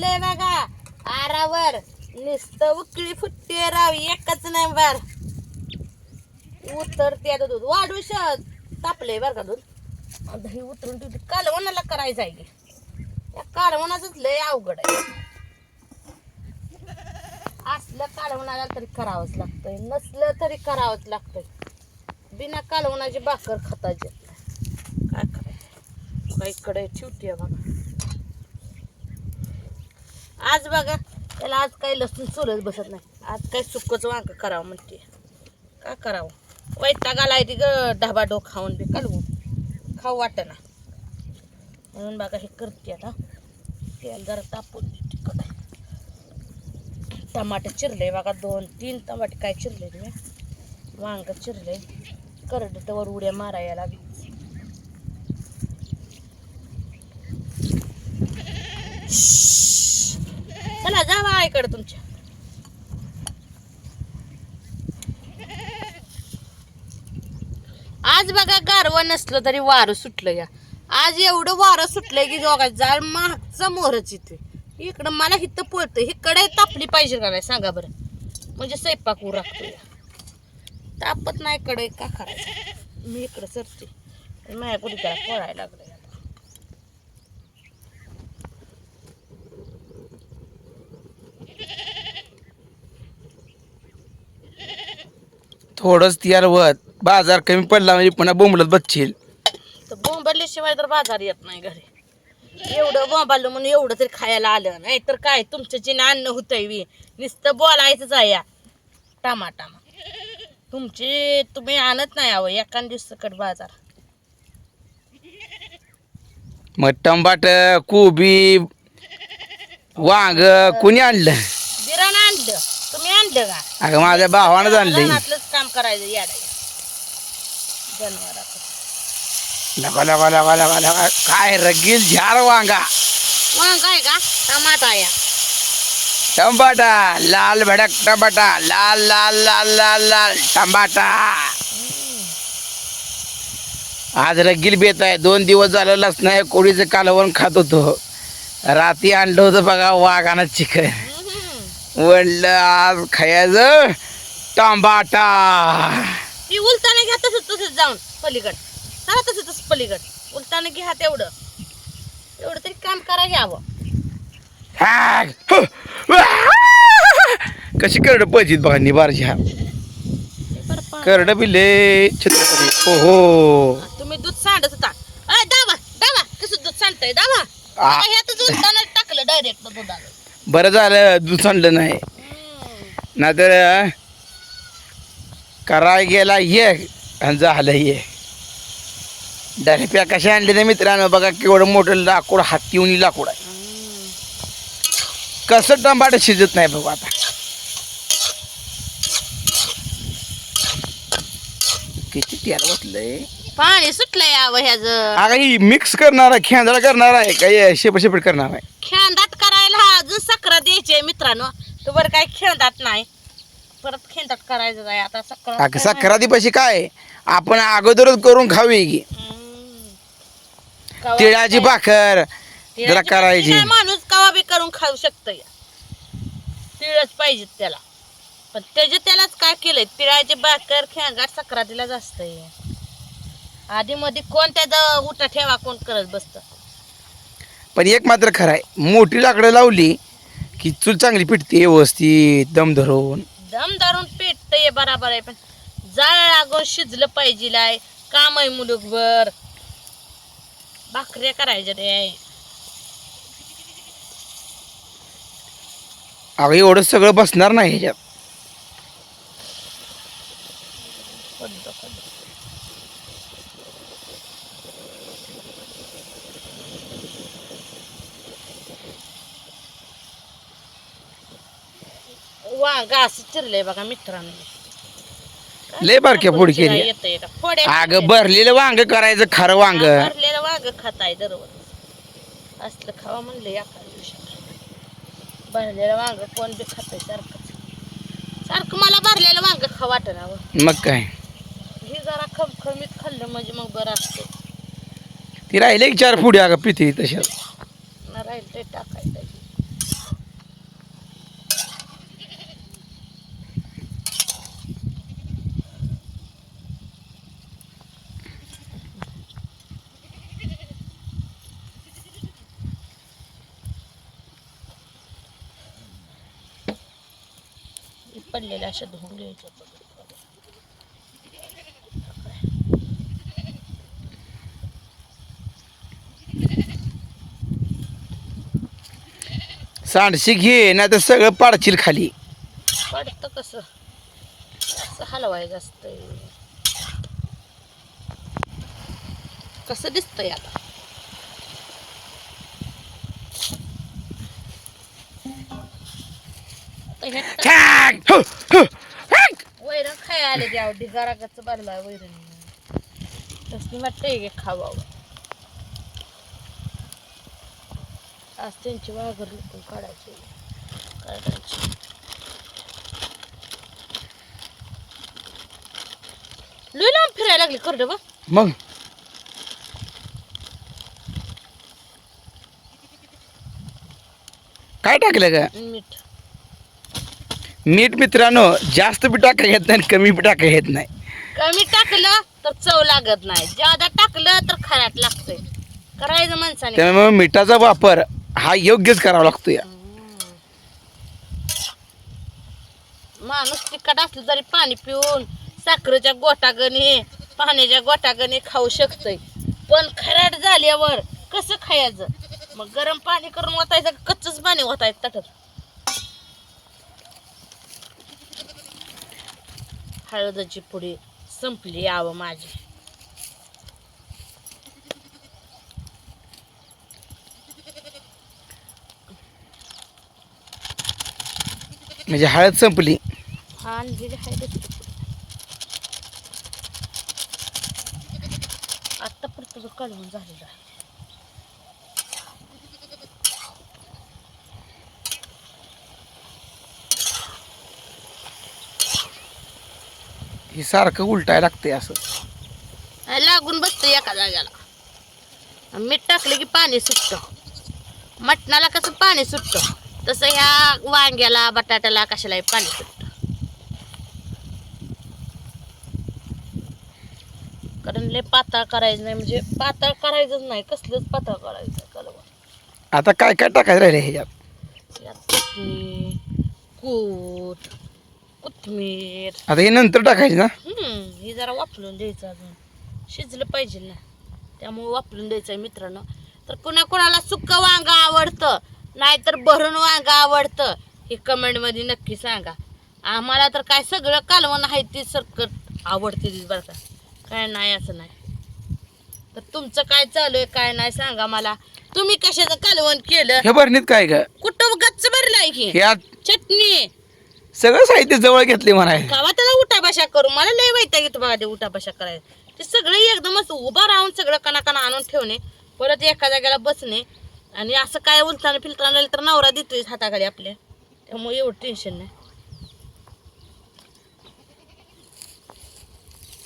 तापले बघा. आरावर. निस्त उकळी फुटते राव. एकच नाही उतरते आता दूध. वाढू शक. तापले बर का दूध? दही हे उतरून ठेवते कालवणाला करायचं आहे या कालवणाच लय अवघड आहे. असलं कालवणाला तरी करावंच लागतंय. नसलं तरी करावंच लागतंय. बिना कालवणाची भाकर खताची काय करायचं? इकडे ठेवते बघा. आज बघा त्याला आज काही लसूण चोलत बसत नाही. आज काही सुकच वांग करावं म्हणते. का करावं? वैताग आलाय ती ग ढाबा डो खाऊन बी कालवून खाऊ वाटेना. म्हणून बघा हे करते आता. तेल जरा तापून तिकडे टमाटे चिरले बघा दोन तीन टमाटे. काय चिरले तुम्ही वांग चिरले. वर उड्या मारायला लागली चला जावा आईकडे तुमच्या. आज बघा गारवा नसलं तरी वारं सुटलं या. आज एवढं वारं सुटलंय की जोगा जाळ महागचा मोहरच इथे. इकडं मला हिथं पळतं हिकडे तापली पाहिजे का नाही सांगा बरं. म्हणजे स्वयंपाक उरकतो या. तापत नाही कडे का करायचं? मी इकडं सरते माझ्या कुठे त्याला पळायला लागलं थोडंच तियार वत बाजार कमी पडला म्हणजे पुन्हा बोंबलत बसशील. तर बोंबडल्याशिवाय तर बाजार येत नाही घरी. एवढं बोंबालं म्हणून एवढं तरी खायला आलं. नाही तर काय तुमचं जे अन्न होतंय वी नुसतं बोलायचंच आहे या. टामा टामा तुमची तुम्ही आणत नाही हवं एका दिवसाकड बाजार. मग टमाट कोबी वांग कुणी आणलं? बिराण आणलं. तुम्ही आणलं का? अगं माझ्या भावानं आणलं करायचं याडा जनावराचं. लगा लगा लगा लगा लगा. काय रगील झाड वांगा. वांग आहे का? टमाटा या. टमाटा लाल भडक टमाटा लाल लाल लाल लाल लाल टमाटा. आज रगील बेत आहे. दोन दिवस झालं लसणं कोळीचं कालवण खात होतो. रात्री आणलं होतं बघा वाघानं चिकन. म्हणलं आज खायचं. टमाटा ती उलटाने घ्या तसंच तसंच जाऊन पलीकड. चला तसं तसं पलीकड. उलटाने घ्या तेवढं. एवढं तरी काम करा घ्यावं. ह. कशी करड पळतीत बघा निबारची हा. करड बिले छत्रपती. ओहो तुम्ही दूध सांडत होता. अय दाबा दाबा. कसं दूध सांडतंय? दाबा. आ. ह्यातच उलटाने टाकलं डायरेक्ट दुधाला. बरं झालं दूध आणलं नाही. नाहीतर कराय गेला ये आणि झालं ये. डरप्या कशा आणले ना मित्रांनो? बघा केवढं मोठं लाकूड हातीवणी लाकूड आहे. कसं टमाटर शिजत नाही बघा आता. किती तेल बसलंय पाणी सुटलंय यावं ह्याचं. अगं ही मिक्स करणार आहे खेळायला करणार आहे काय शेपट शेपट करणार आहे. खेळदात करायला अजून सक्र द्यायचे मित्रांनो. तर बरं काय खेळदात नाही. परत खेळदात करायचं आहे. आता सक्र पैसे काय? आपण अगोदरच करून खावी की. तिळाची भाकर जरा करायची. माणूस कवा बी करून खाऊ शकतो तिळच पाहिजे त्याला. पण त्याच्या त्यालाच काय केलंय? तिळाची भाकर खेळगाट सक्रातीलाच असतंय. आधी मध्ये कोण त्याचा उठा ठेवा कोण करत बसत. पण एक मात्र खरं आहे. मोठी लाकडं लावली की चूल चांगली पिटते व्यवस्थित दम धरून. दम पेटत ये बराबर आहे पण जाळ लागून शिजलं पाहिजे लाय. काम आहे मुलुकभर. भाकऱ्या करायच्या रे अगं एवढं सगळं बसणार नाही ह्याच्यात. वांग असं चिरलंय बघा मित्रांनो. लय बारक्या फोडी केली येतंय का? फोड्या अगं. भरलेलं वांग करायचं खरं वांग. भरलेलं वांग खाताय दररोज. असलं खावा म्हणलं एका दिवशी भरलेलं वांग कोण बी खाताय सारखं. सारखं मला भरलेलं वांग खा वाटणार मग काय? हे जरा खमखमीत खाल्लं म्हणजे मग बरं असतं ती राहिले एक चार फुडी अगं पिते तशाच ना राहील ते टाकायचं पडलेल्या अशा धुवून घ्यायच्या सांडशी घे नाही तर सगळं पाडशील खाली. पडतं कसं? असं हलवायचं असतंय. कसं दिसतंय आता? आता! हो, हो! वैरण खाय आले द्यावं ढिगारागाचं बांधला वैरण. तसली वाटतंय की खावावं. आज त्यांची वाघर लुकून काढायची. काढायची. लांब फिरायला लागली करड बा मग? काय टाकलं का मीठ. मीठ मित्रांनो जास्त बी टाका येत नाही कमी बी टाका येत नाही. कमी टाकलं तर चव लागत नाही. ज्यादा टाकलं तर खाण्यात लागतंय. करायचं माणसाने. त्यामुळे मिठाचा वापर हा योग्यच करावा लागतो या माणूस तिखट असलं तरी पाणी पिऊन साखरेच्या गोटागणी पाण्याच्या गोटागणी खाऊ शकतोय. पण खराट झाल्यावर कसं खायचं? मग गरम पाणी करून ओतायचं का कच्चच पाणी ओतायचं ताटत? हळदची पुडी संपली यावं माझी. म्हणजे हळद संपली. हा आत्ता पुरतं काढून झालेलं आहे. हे सारखं उलटाय लागतंय असं. लागून बसतं एका जाग्याला. मीठ टाकलं की पाणी सुटतं. मटणाला कसं पाणी सुटतं? तसं ह्या वांग्याला बटाट्याला कशालाही पाणी सुटतं. कारण लय पातळ करायचं नाही म्हणजे पातळ करायचंच नाही. कसलंच पातळ करायचं कलवण. आता काय काय टाकायचं राहिले ह्याच्यात? यात चटणी कूट कोथमीर आता हे नंतर टाकायचे ना? हम्म, हे जरा वापरून द्यायचं अजून. शिजलं पाहिजे ना. त्यामुळे वापरून द्यायचं आहे मित्रांनो. तर कुणा कोणाला सुक्क वांग आवडतं नाहीतर भरून वांग आवडतं हे कमेंटमध्ये नक्की सांगा. आम्हाला तर काय सगळं कालवण आहे ते सरकट आवडते ती बरं का. काय नाही असं नाही. तर तुमचं काय चालू आहे काय नाही सांगा मला. तुम्ही कशाचं कालवण केलं? हे भरणीत काय का कुठं गच्च भरलाय की? चटणी. सगळं साहित्य जवळ घेतले म्हणाय. गावात त्याला उठा बशा करू. मला लय वैताग येतो बघा ते उठा बशा करायला. ते सगळं एकदमच उभा राहून सगळं कणाकणा आणून ठेवणे. परत एका जागेला बसणे. आणि असं काय उलताना फिरताना राहिलं तर नवरा देतोय हाताखाली आपल्या. त्यामुळे एवढं टेन्शन नाही.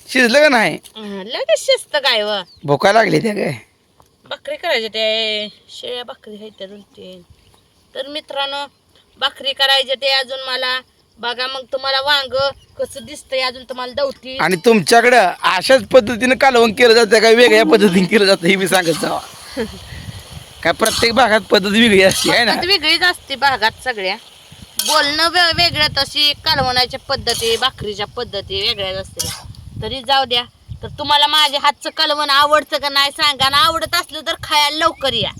शिजलं का नाही? लगेच शिस्त काय व? भोका लागली त्या काय? भाकरी करायच्या ते शेळ्या भाकरी आहेत त्या दोन तीन तर मित्रांनो भाकरी करायच्या ते अजून मला. बघा मग तुम्हाला वांग कसं दिसतंय अजून तुम्हाला दवती. आणि तुमच्याकडं अशाच पद्धतीनं कालवण केलं जातं काय वेगळ्या पद्धतीने केलं जातं हे मी सांगत जावा. काय प्रत्येक भागात पद्धत वेगळी असते आहे ना? पद्धत वेगळीच असते भागात सगळ्या. बोलणं वे वेगळं तशी कालवणाच्या पद्धती भाकरीच्या पद्धती वेगळ्याच असते. तरी जाऊ द्या. तर तुम्हाला माझ्या हातचं कालवण आवडतं का नाही सांगा. आणि आवडत असलं तर खायला लवकर या.